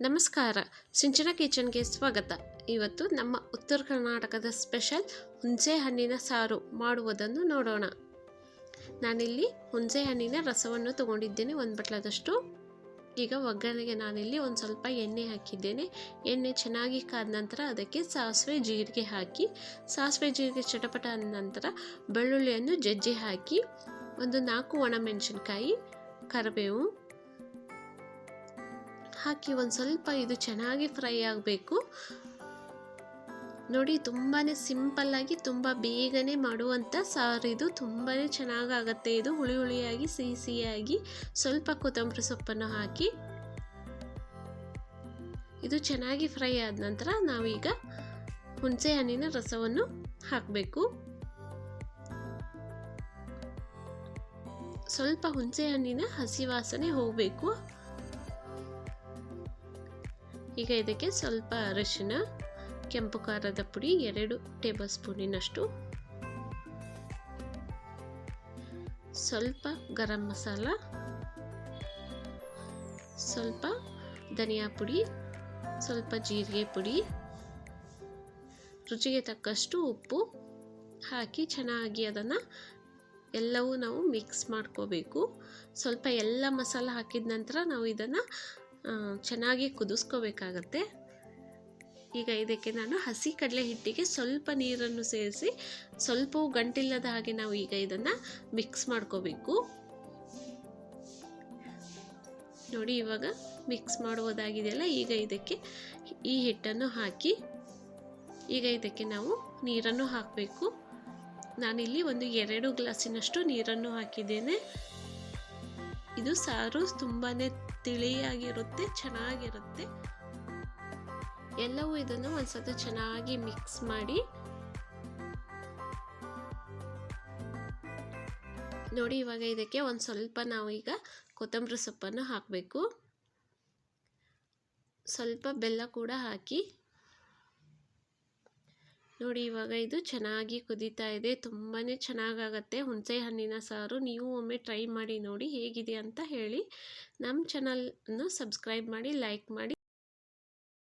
ನಮಸ್ಕಾರ. ಸಿಂಚನ ಕಿಚನ್ಗೆ ಸ್ವಾಗತ. ಇವತ್ತು ನಮ್ಮ ಉತ್ತರ ಕರ್ನಾಟಕದ ಸ್ಪೆಷಲ್ ಹುಣಸೆ ಹಣ್ಣಿನ ಸಾರು ಮಾಡುವುದನ್ನು ನೋಡೋಣ. ನಾನಿಲ್ಲಿ ಹುಣಸೆ ಹಣ್ಣಿನ ರಸವನ್ನು ತಗೊಂಡಿದ್ದೇನೆ ಒಂದು ಬಟ್ಲದಷ್ಟು. ಈಗ ಒಗ್ಗರಣೆಗೆ ನಾನಿಲ್ಲಿ ಒಂದು ಸ್ವಲ್ಪ ಎಣ್ಣೆ ಹಾಕಿದ್ದೇನೆ. ಎಣ್ಣೆ ಚೆನ್ನಾಗಿ ಕಾದ ನಂತರ ಅದಕ್ಕೆ ಸಾಸಿವೆ ಜೀರಿಗೆ ಹಾಕಿ, ಸಾಸಿವೆ ಜೀರಿಗೆ ಚಟಪಟ ಆದ ನಂತರ ಬೆಳ್ಳುಳ್ಳಿಯನ್ನು ಜಜ್ಜಿ ಹಾಕಿ, ಒಂದು ನಾಲ್ಕು ಒಣಮೆಣಸಿನ್ಕಾಯಿ ಕರಿಬೇವು ಹಾಕಿ ಒಂದು ಸ್ವಲ್ಪ ಇದು ಚೆನ್ನಾಗಿ ಫ್ರೈ ಆಗಬೇಕು. ನೋಡಿ ತುಂಬಾ ಸಿಂಪಲ್ಲಾಗಿ ತುಂಬ ಬೇಗನೆ ಮಾಡುವಂಥ ಸಾರು ಇದು. ತುಂಬಾ ಚೆನ್ನಾಗಾಗತ್ತೆ ಇದು. ಹುಳಿ ಹುಳಿಯಾಗಿ ಸಿಹಿ ಸಿಹಿಯಾಗಿ ಸ್ವಲ್ಪ ಕೊತ್ತಂಬರಿ ಸೊಪ್ಪನ್ನು ಹಾಕಿ. ಇದು ಚೆನ್ನಾಗಿ ಫ್ರೈ ಆದ ನಂತರ ನಾವೀಗ ಹುಣಸೆ ಹಣ್ಣಿನ ರಸವನ್ನು ಹಾಕಬೇಕು. ಸ್ವಲ್ಪ ಹುಣಸೆ ಹಣ್ಣಿನ ಹಸಿ ವಾಸನೆ ಹೋಗಬೇಕು. ಈಗ ಇದಕ್ಕೆ ಸ್ವಲ್ಪ ಅರಿಶಿನ, ಕೆಂಪು ಖಾರದ ಪುಡಿ, ಎರಡು ಟೇಬಲ್ ಸ್ಪೂನಿನಷ್ಟು. ಸ್ವಲ್ಪ ಗರಂ ಮಸಾಲ, ಸ್ವಲ್ಪ ಧನಿಯಾ ಪುಡಿ, ಸ್ವಲ್ಪ ಜೀರಿಗೆ ಪುಡಿ, ರುಚಿಗೆ ತಕ್ಕಷ್ಟು ಉಪ್ಪು ಹಾಕಿ ಚೆನ್ನಾಗಿ ಅದನ್ನು ಎಲ್ಲವೂ ನಾವು ಮಿಕ್ಸ್ ಮಾಡ್ಕೋಬೇಕು. ಸ್ವಲ್ಪ ಎಲ್ಲ ಮಸಾಲ ಹಾಕಿದ ನಂತರ ನಾವು ಇದನ್ನು ಚೆನ್ನಾಗಿ ಕುದಿಸ್ಕೋಬೇಕಾಗತ್ತೆ. ಈಗ ಇದಕ್ಕೆ ನಾನು ಹಸಿ ಕಡಲೆ ಹಿಟ್ಟಿಗೆ ಸ್ವಲ್ಪ ನೀರನ್ನು ಸೇರಿಸಿ ಸ್ವಲ್ಪವೂ ಗಂಟಿಲ್ಲದ ಹಾಗೆ ನಾವು ಈಗ ಇದನ್ನು ಮಿಕ್ಸ್ ಮಾಡ್ಕೋಬೇಕು. ನೋಡಿ ಇವಾಗ ಮಿಕ್ಸ್ ಮಾಡುವುದಾಗಿದೆಯಲ್ಲ, ಈಗ ಇದಕ್ಕೆ ಈ ಹಿಟ್ಟನ್ನು ಹಾಕಿ, ಈಗ ಇದಕ್ಕೆ ನಾವು ನೀರನ್ನು ಹಾಕಬೇಕು. ನಾನಿಲ್ಲಿ ಒಂದು ಎರಡು ಗ್ಲಾಸಿನಷ್ಟು ನೀರನ್ನು ಹಾಕಿದ್ದೇನೆ. ಇದು ಸಾರು ತುಂಬಾ ತಿಳಿಯಾಗಿರುತ್ತೆ, ಚೆನ್ನಾಗಿರುತ್ತೆ. ಎಲ್ಲವೂ ಇದನ್ನು ಒಂದ್ಸತಿ ಚೆನ್ನಾಗಿ ಮಿಕ್ಸ್ ಮಾಡಿ. ನೋಡಿ, ಇವಾಗ ಇದಕ್ಕೆ ಒಂದು ಸ್ವಲ್ಪ ನಾವು ಈಗ ಕೊತ್ತಂಬರಿ ಸೊಪ್ಪನ್ನು ಹಾಕಬೇಕು. ಸ್ವಲ್ಪ ಬೆಲ್ಲ ಕೂಡ ಹಾಕಿ. ನೋಡಿ, ಇವಾಗ ಇದು ಚೆನ್ನಾಗಿ ಕುದೀತಾ ಇದೆ. ತುಂಬಾ ಚೆನ್ನಾಗಾಗತ್ತೆ. ಹುಣಸೆ ಹಣ್ಣಿನ ಸಾರು ನೀವು ಒಮ್ಮೆ ಟ್ರೈ ಮಾಡಿ ನೋಡಿ ಹೇಗಿದೆ ಅಂತ ಹೇಳಿ. ನಮ್ಮ ಚಾನಲನ್ನು ಸಬ್ಸ್ಕ್ರೈಬ್ ಮಾಡಿ, ಲೈಕ್ ಮಾಡಿ